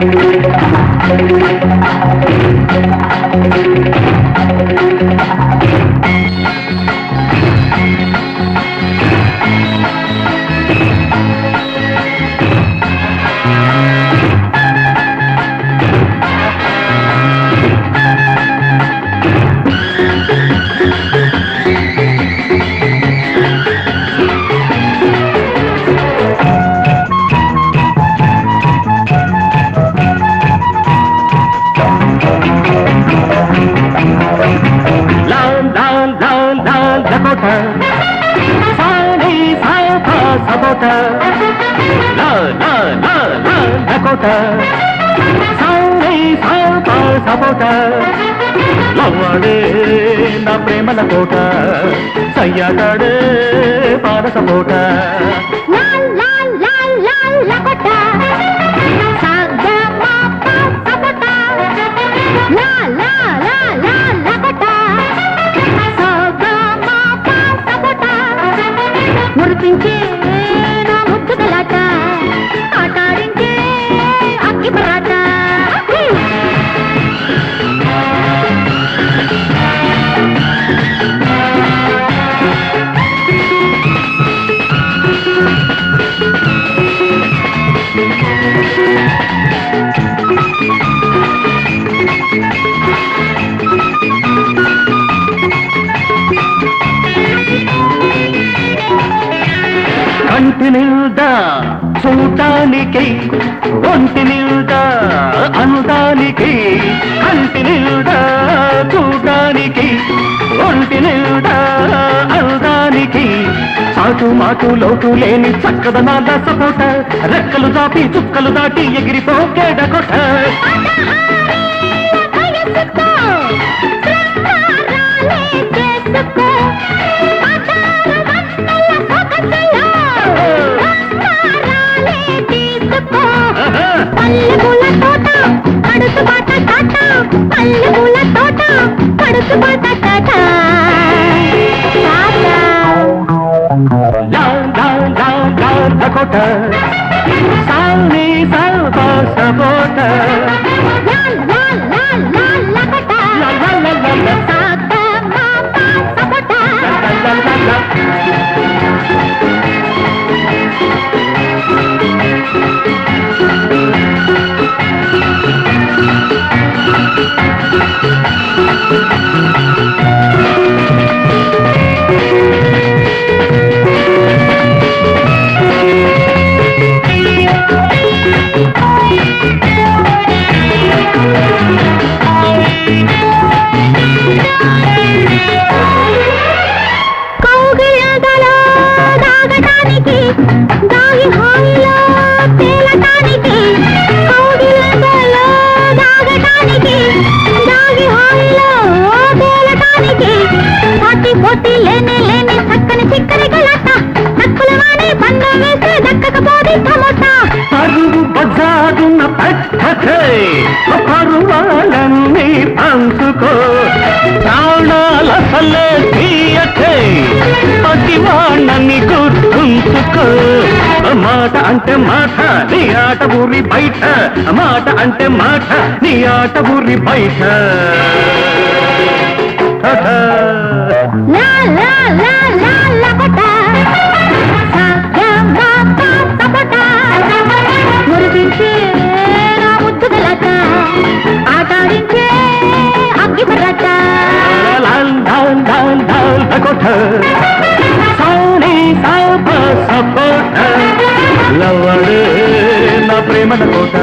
Thank you. Dakota, Lal Lal Lal సపోట లవ్వాడే నా ప్రేమల కోట సయ్యాటాడే పాద సపోట లాల్ కంటి నిల్దా చూడటానికి ఒంటి నిల్దా అనుదానికి కంటి నిల్దా చూడటానికి ఒంటి నిల్దా అనుదానికి. సాటు మాటు లోటు లేని చక్కదనాల సపోట రెక్కలు దాటి చుక్కలు దాటి ఎగిరిపోకేడకొట వయసుకో శృంగారాలే చేసుకో తోట కడుసు బాట తోట కడుసు బాట లాల్ లకోట సాల్ని సాల్ప పోటీ లేని లేని చక్కని చిక్కని గలట. నక్కుల వాణి పండు వేసి దక్కకపోతే టమోటా పరుగు బజారున పరువాలన్నీ పంచుకో. ప్రాణాల సల్లే పతివాణని గుర్తుంచుకో. మాట అంటే మాట నీ ఆట ఊరి బయట. మాట అంటే మాట నీ ఆట ఊరి బయట. లాల్ లకోట సాప సపోట లవడే నా ప్రేమల కోట.